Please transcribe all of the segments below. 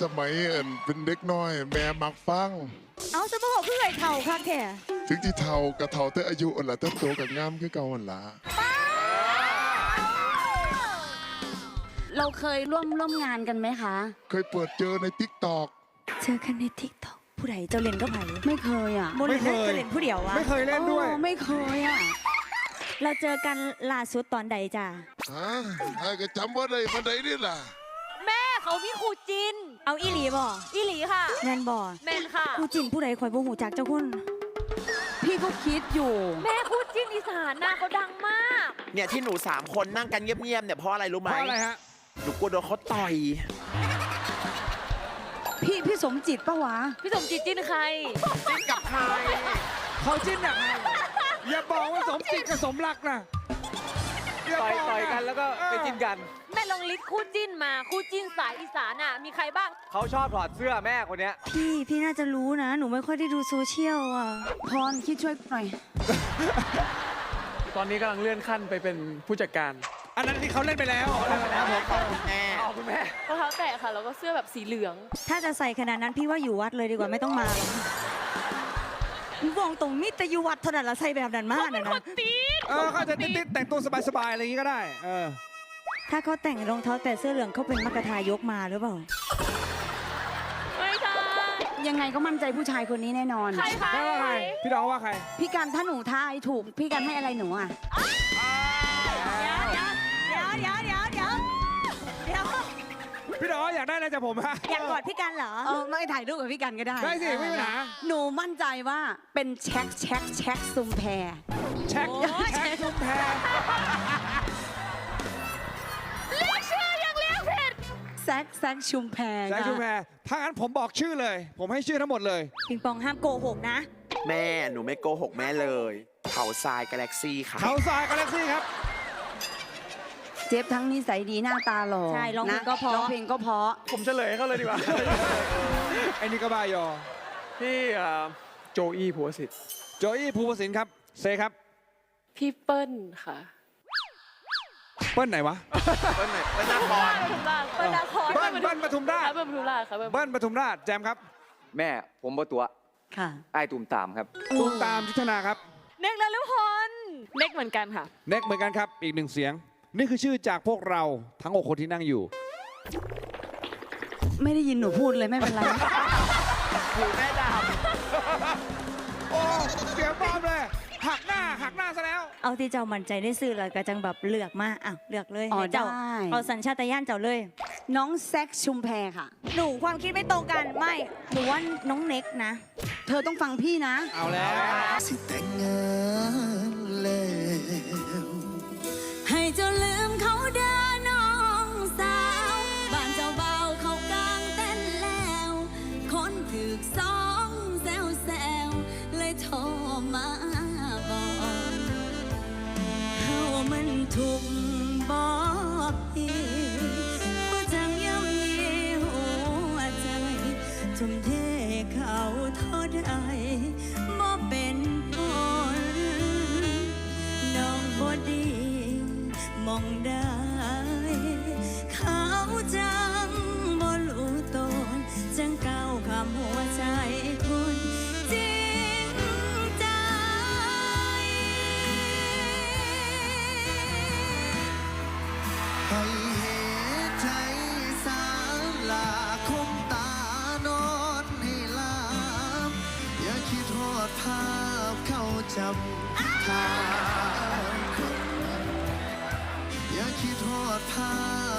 สมัยเอิ้นเป็นเด็กน้อย แม่มักฟัง เอาสมบอกคือไอ้เท่าคักแท้ถึงที่เฒ่ากับเฒ่าแต่อายุอันละแต่โตกับงามคือเก่าอันละเราเคยร่วมร่วมงานกันไหมคะ เคยเปิดเจอใน TikTok เจอกันในทิกตอกผู้ใดเจ้าเล่นก็ไผไม่เคยอะบนเล่นไม่เคยเจ้าเล่นผู้เดียววะไม่เคยเล่นด้วย โอ้ไม่เคยอะ เราเจอกันล่าสุดตอนใดจ้าฮะไอ้ก็จำว่าได้มาได้นี่ล่ะแม่ เขามีครูจินเอาอีหลีบ่อีหลีค่ะ แมนบ่แมนค่ะกูจินผู้ใดข่อยบ่หูจักเจ้าคนพี่ก็คิดอยู่ แม่ครูจินอีสานน่ะเขาดังมาก เนี่ยที่หนูสามคนนั่งกันเงียบๆเนี่ยเพราะอะไรรู้ไหมเพราะอะไรฮะ หนูกลัวโดนเขาต่อย พี่พี่สมจิตปะวะ พี่สมจิตจินใคร จิ้นกับใครเขาจิ้นแบบอย่าบอกว่าสมจิตกับสมรักนะอย่า ต่อยบต่อยกันแล้วก็ไปจิ้นกัน แม่ลองลิสต์คู่จิ้นมาคู่จิ้นสายอีสานอะมีใครบ้าง เขาชอบถอดเสื้อแม่คนเนี้ย พี่พี่น่าจะรู้นะ หนูไม่ค่อยได้ดูโซเชียลอะพรคิดช่วยหน่อย ตอนนี้กำลังเลื่อนขั้นไปเป็นผู้จัดการ อันนั้นที่เขาเล่นไปแล้วเขาเล่นไปแล้วผมแม่เอาคุณแม่รองเท้าแตะค่ะแล้วก็เสื้อแบบสีเหลือง ถ้าจะใส่ขนาดนั้นพี่ว่าอยู่วัดเลยดีกว่าไม่ต้องมาหรอก บอกตรงมิตรอยู่วัดเท่านั้นละใส่แบบนั้นมากนะนะเออเขาอาจจะติดๆแต่งตัวสบายๆอะไรอย่างงี้ก็ได้ เออ ถ้าเขาแต่งรองเท้าแต่เสื้อเหลืองเขาเป็นมกทายกมาหรือเปล่า ไม่ใช่ยังไงก็มั่นใจผู้ชายคนนี้แน่นอน ใครคะแล้วว่าใคร พี่น้องว่าใครพี่กันถ้าหนูทายถูก พี่กันให้อะไรหนูอะ เดี๋ยวเดี๋ยวเดี๋ยวเดี๋ยวเดี๋ยว พี่น้องอยากได้อะไรจากผมฮะ อยากกอดพี่กันเหรอ เออไม่ถ่ายรูปกับพี่กันก็ได้ได้สิไม่มีปัญหา หนูมั่นใจว่าเป็นแช็คแช็คแช็คซุมแพร แช็คแช็คชุมแพรแซกแซกชุมแพรแช็คชุมแพรถ้างั้นผมบอกชื่อเลย ผมให้ชื่อทั้งหมดเลย ปิงปองห้ามโกหกนะ แม่ หนูไม่โกหกแม่เลย เขาทรายกาแล็กซี่ค่ะ เขาทรายกาแล็กซี่ครับ เจ็บทั้งนิสัยดีหน้าตาหล่อใช่ร้องเพลงนะก็เพราะ ร้องเพลงก็เพราะ ผมเฉลยเขาเลยดีกว่า ไอ้นี่ก็บายอพี่เอ่อโจอี้ผัวสิทธิ์โจอี้ภูประสินครับ เซครับ พี่เปิ้ลค่ะเปิ้ลไหนวะ เปิ้ลไหนเปิ้ลนาครเปิ้ลนาครเบิ้ลเบิ้ลปทุมราชเบิ้ลปทุมราชค่ะเบิ้ลเบิ้ลปทุมราช แจมครับแม่ผมบ่ตัวค่ะ ไอ้ายตุ่มตามครับ ตูมตามทิศนาครับ เน็กและลุพลเน็กเหมือนกันค่ะ เน็กเหมือนกันครับ อีกหนึ่งเสียง นี่คือชื่อจากพวกเราทั้งหกคนที่นั่งอยู่ ไม่ได้ยินหนูพูดเลยไม่เป็นไรหูแม่ดโอ้เสียงปลอมเลย หักหน้าหักหน้าซะแล้ว เอาที่เจ้ามั่นใจได้ซื้อแล้วก็จังแบบเลือกมาอะเลือกเลยอ๋อให้เจ้าได้ เอาสัญชาตญาณเจ้าเลย น้องแซกชุมแพรค่ะ หนูความคิดไม่ตรงกันไม่หนูว่าน้องเน็กนะ เธอต้องฟังพี่นะ เอาแล้ว สิแต่งงาน ทุ่มเทเขาเท่าใดบ่เป็นผลน้องบอดีมองได้ จำทางอย่าคิดทอดภา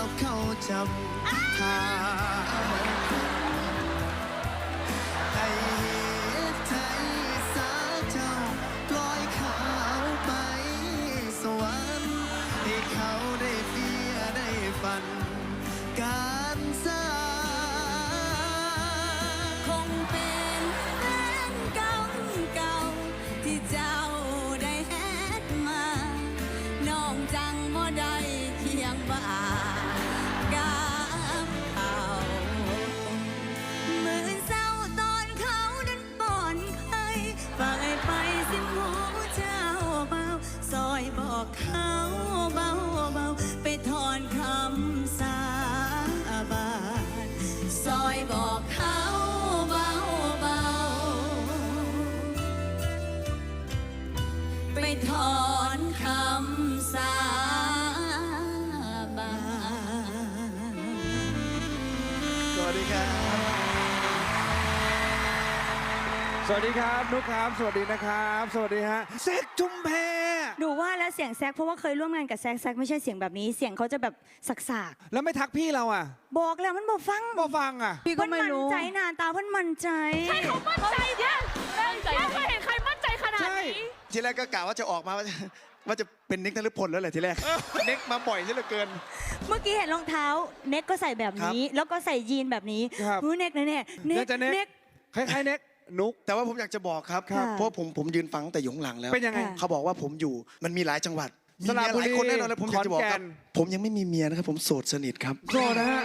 พเข้าจำทาง อกเขาเบาเบาไปถอนคำสาบานซอยบอกเขาเบาเบาไปถอน สวัสดีครับนุกครับสวัสดีนะครับ สวัสดีฮะเซ็กจุมแพดูว่าแล้วเสียงแซกเพราะว่าเคยร่วมงานกับแซกแซกไม่ใช่เสียงแบบนี้ เสียงเขาจะแบบสักแล้วไม่ทักพี่เราอะๆบอกแล้วมันบอกฟังบ่ฟังอะ พี่ก็ไม่รู้นใจหนาตาเพิ่นมั่นใจเขามั่นใจเนี่ยมั่นใจไม่เคยเห็นใครมั่นใจขนาดใช่ นี้ทีแรกก็กะว่าจะออกมาว่าจะว่าจะเป็นนิกนฤพลแล้วแหละทีแรกเน็กมาบ่อยซะเหลือเกิน เมื่อกี้เห็นรองเท้าเน็กก็ใส่แบบนี้ แล้วก็ใส่ยีนแบบนี้ครับเฮ้ยเน็กแน่ๆเน็เน็กกจะเน็กเน็กคล้ายๆเน็ก นุก แต่ว่าผมอยากจะบอกครับครับเพราะผมผมยืนฟังตั้งแต่อยู่ข้างหลังแล้ว เป็นยังไง ค่ะเขาบอกว่าผมอยู่มันมีหลายจังหวัดมีสระเมียบุหรีลายคนแน่นอนเลยผมอยากจะบอกขอนแก่ครับน ผมยังไม่มีเมียนะครับผมโสดสนิทครับ โซนะฮะ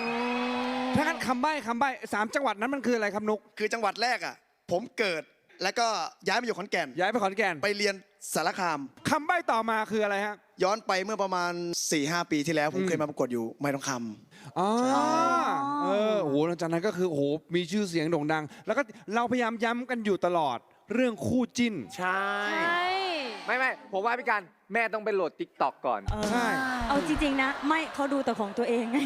ถ้างั้นคำใบ้คำใบ้สามจังหวัดนั้นมันคืออะไรครับนุก คือจังหวัดแรกอะ ผมเกิด แล้วก็ย้ายมาอยู่ขอนแก่น ย้ายไปขอนแก่นไปเรียนสารคาม คำใบ้ต่อมาคืออะไรฮะย้อนไปเมื่อประมาณ4ี่หปีที่แล้วผมอืมเคยมาประกวดอยู่ไม่ทองคำอ๋อเออโอ้โหหลังจากนั้นก็คือโอ้โหมีชื่อเสียงโด่งดัง แล้วก็เราพยายามย้ำกันอยู่ตลอดเรื่องคู่จิ้น ใช่ ใช่ไม่ไม่ผมว่าพี่การแม่ต้องไปโหลดติ๊กต็อกก่อนเออใช่ เอาจริงๆนะ ไม่เขาดูแต่ของตัวเองไง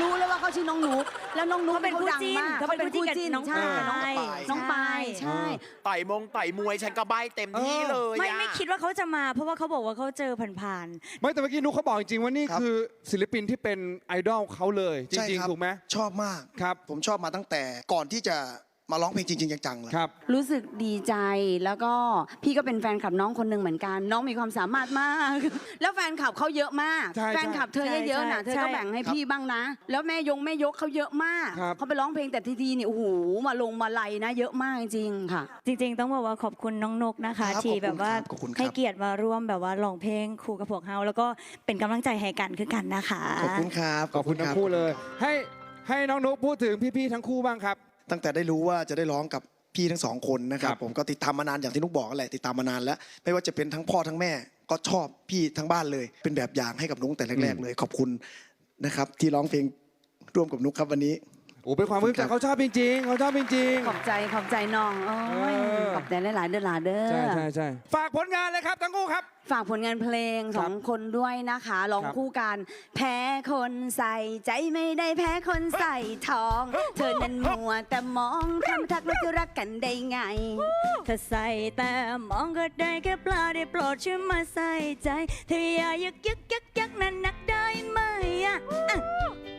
รู้เลยว่าเขาชื่อน้องนุ๊ก แล้วน้องนุ๊กเขาเป็นคู่ดังจิ้นมากเขาเป็นคู่จิ้นกับน้องใช่ปายน้องปายน้องปายใช่ต่อยมงต่อยมวยฉันก็ใบเต็มที่เลยไม่อะไม่คิดว่าเขาจะมา เพราะว่าเขาบอกว่าเขาเจอผ่านไม่แต่เมื่อกี้นุกเขาบอกจริงๆว่านี่ครับคือศิลปินที่เป็นไอดอลเขาเลยจใช่ริงครับๆถูกไหมชอบมากครับ ผมชอบมาตั้งแต่ก่อนที่จะ มาร้องเพลงจริงๆจังๆเลย ครับ รู้สึกดีใจแล้วก็พี่ก็เป็นแฟนคลับน้องคนหนึ่งเหมือนกัน น้องมีความสามารถมาก แล้วแฟนคลับเขาเยอะมาก ใช่แฟนคลับเธอใช่เยอะๆนะใช่เธอก็แบ่งให้พี่บ้างนะ แล้วแม่ยงแม่ยกเขาเยอะมากครับ เขาไปร้องเพลงแต่ทีทีนี่โอ้โหมาลงมาลัยนะ เยอะมากจริงๆค่ะๆจริงๆ ต้องบอกว่าขอบคุณน้องนกนะคะ ครับที่แบบว่าขอบคุณครับ ให้เกียรติมาร่วมแบบว่าร้องเพลงครูกับพวกเฮาแล้วก็เป็นกำลังใจให้กันคือกันนะคะ ขอบคุณครับ ขอบคุณทั้งคู่เลย ให้ให้น้องนุกพูดถึงพี่ๆทั้งคู่บ้างครับ ตั้งแต่ได้รู้ว่าจะได้ร้องกับพี่ทั้งสองคนนะครัครับบผมก็ติดตามมานานอย่างที่นุกบอกนั่นแหละติดตามมานานแล้ว ไม่ว่าจะเป็นทั้งพ่อทั้งแม่ก็ชอบพี่ทั้งบ้านเลย เป็นแบบอย่างให้กับนุกแต่แรกๆเลย ขอบคุณนะครับที่ร้องเพลงร่วมกับนุกครับวันนี้โอ้เป็นความรู้ใจเขาชอบจริงๆเขาชอบจริงขอบใจขอบใจน้องโอ้ยเออ ขอบใจหลายๆเด้อหลายเด้ๆอใช่ใช่ใช่ฝากผลงานเลยครับทั้งคู่ครับ ฝากผลงานเพลงสองคนด้วยนะคะร้องครับ คู่กัน แพ้คนใส่ใจไม่ได้แพ้คนใส่ทอง เธอนั้นมัวแต่มองทำทักแล้วจะรักกันได้ไงถ้าใส่แต่มองก็ได้แค่ปลาได้โปรดช่วยมาใส่ใจ เธออย่ายึกยึกยักยักนั่นนักได้ไหมอะอะ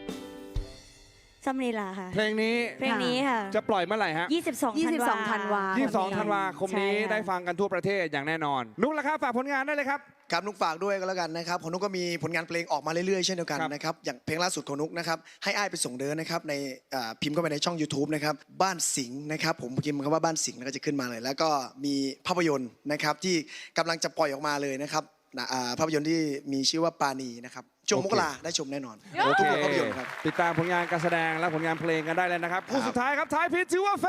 ซัมนีลาค่ะ เพลงนี้เพลงนี้ค่ะ จะปล่อยเมื่อไหร่ฮะ 22 22ธันวา22ธันวาคมนี้ใช่ค่ะได้ฟังกันทั่วประเทศอย่างแน่นอน นุกละครับฝากผลงานได้เลยครับครับนุกฝากด้วยก็แล้วกันนะครับของนุกก็มีผลงานเพลงออกมาเรื่อยๆเช่นเดียวกันครับนะครับอย่างเพลงล่าสุดของนุกนะครับให้อ้ายไปส่งเดินนะครับในอ่าพิมพ์เข้าไปในช่อง YouTube นะครับบ้านสิงห์นะครับผมพิมพ์คำว่าบ้านสิงห์แล้วก็จะขึ้นมาเลย แล้วก็มีภาพยนตร์นะครับที่กำลังจะปล่อยออกมาเลยนะครับนะอ่าภาพยนตร์ที่มีชื่อว่าปาณีนะครับ ช่วงมกราได้ชมแน่นอนโอทุเคกโรงภาพยนตร์ครับ ติดตามผลงานการแสดงและผลงานเพลงกันได้เลยนะครับคู่สุดท้ายครับท้ายพิษถือว่าแฟ